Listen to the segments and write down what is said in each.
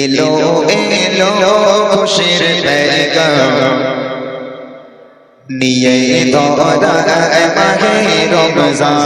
এলো এলো খুশির পেগাম নিয়ে ধরা মাহে রমজান।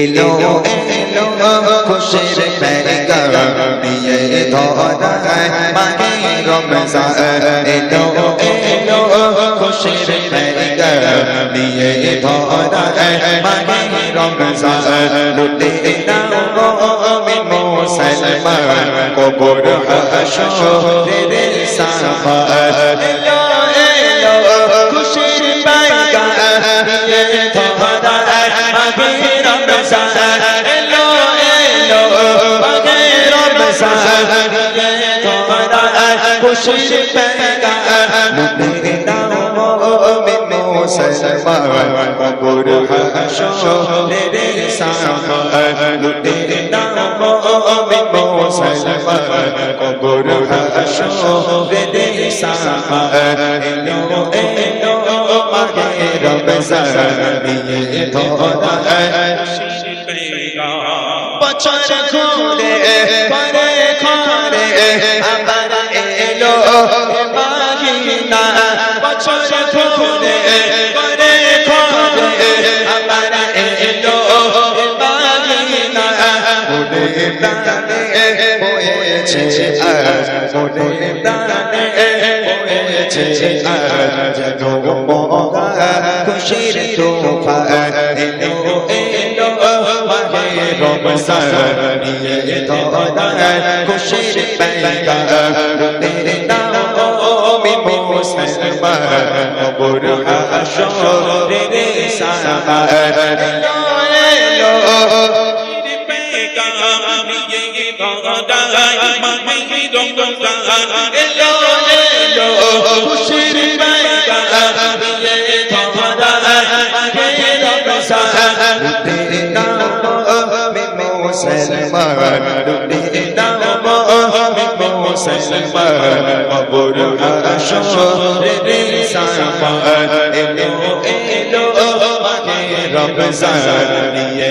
এলো এলো খুশির পেগাম নিয়ে ধরা মাহে রমজান। এলো এলো খুশির পেগাম নিয়ে ধরা মাহে রমজান লুটে দাও মুসলমান কবর হাসরের সাফার খুশির পাইকা ধরা মাহে রমজান এলো এলো মাহে রমজান ধরা খুশির পাইকা দাও মুসলমান হাসরের সাফার লুটে দাও মুসলমান কবর হাসরের সাফার এলো এলো মাহে রমজান নিয়ে ধরা বছর ঘুরে পরে ঘরে আবার এলো মাহিনা বছর ঘুরে পরে আজ মনে প্রাণে হয়েছে আজ মহা খুশির তোফান এলো এলো মাহে রমজান নিয়ে ধরা খুশির পেগাম তেরে নাও মে মুসলমান কবর হাসরের সাফার এলো এলো এলো খুশির পেগাম নিয়ে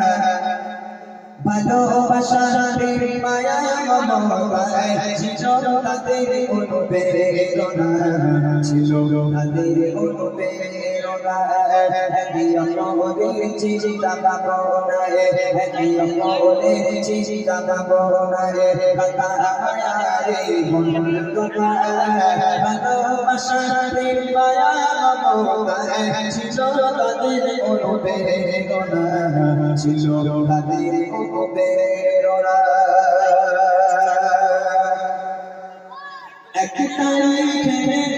ভালোবাসার মায়া মমতায় ছিল তাদের অনুপ্রেরণা ছিল তাদের অনুপ্রেরণা ছিল তাদের অনুপ্রেরণা একটা তারিখে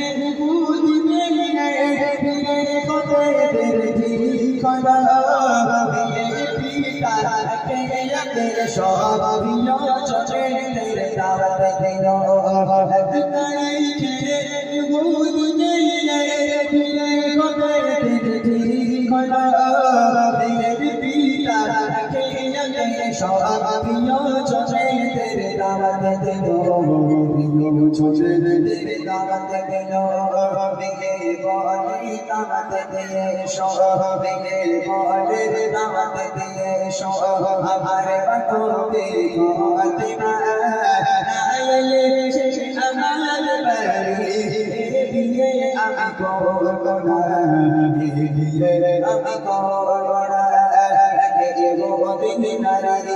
ফিরে খরা বিয়ে পিতা কে কে সব বিয় চলে তেরে দাওয়াত দিন তেরে দাওয়াত দিন ছোটে তেরে দাওয়াত দিন বিয়ে বলে দাওয়াত দিয়ে সব বিয়ে বলে দাওয়াত দিয়ে সব আমার বাতবে ফাতিমা আইলে সে আমার বাড়ি বিয়ে আমি করব না বিয়ে আমি করব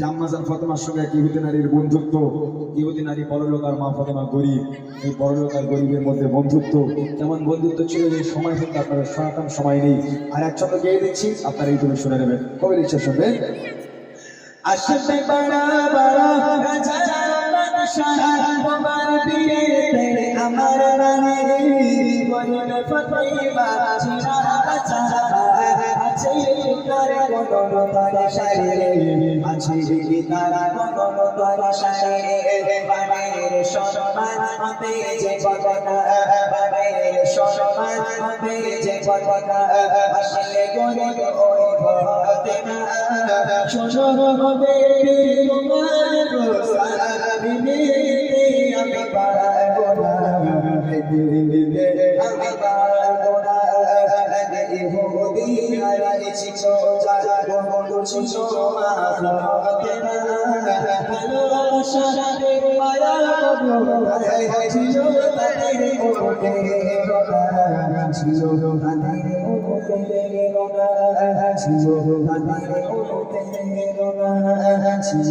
জাম্মাজান ফাতেমার সঙ্গে এক ইহুদি নারীর বন্ধুত্ব। ইহুদি নারী বড়লোক আর মা ফাতেমা গরিব। এই বড়লোক আর গরিবের মধ্যে বন্ধুত্ব। কেমন বন্ধুত্ব ছিল যে সময় কিন্তু আপনারা শোনাতাম সময় নেই। আর এক ছন্দ গেয়ে দিচ্ছি, আপনারা এই তুমি শুনে নেবেন। কবে ইচ্ছা শুনবেন আমার রানী বলিল ফতেমা আছে তার কোন তার শাড়ি আছে তার কোন তার শাড়ি বানের সম্মান হবে যে কথা বানের সম্মান হবে যে কথা আসলে করে ওই ফতেমা শোনো হবে তোমার রোসাবিনে বন্ধু ছিল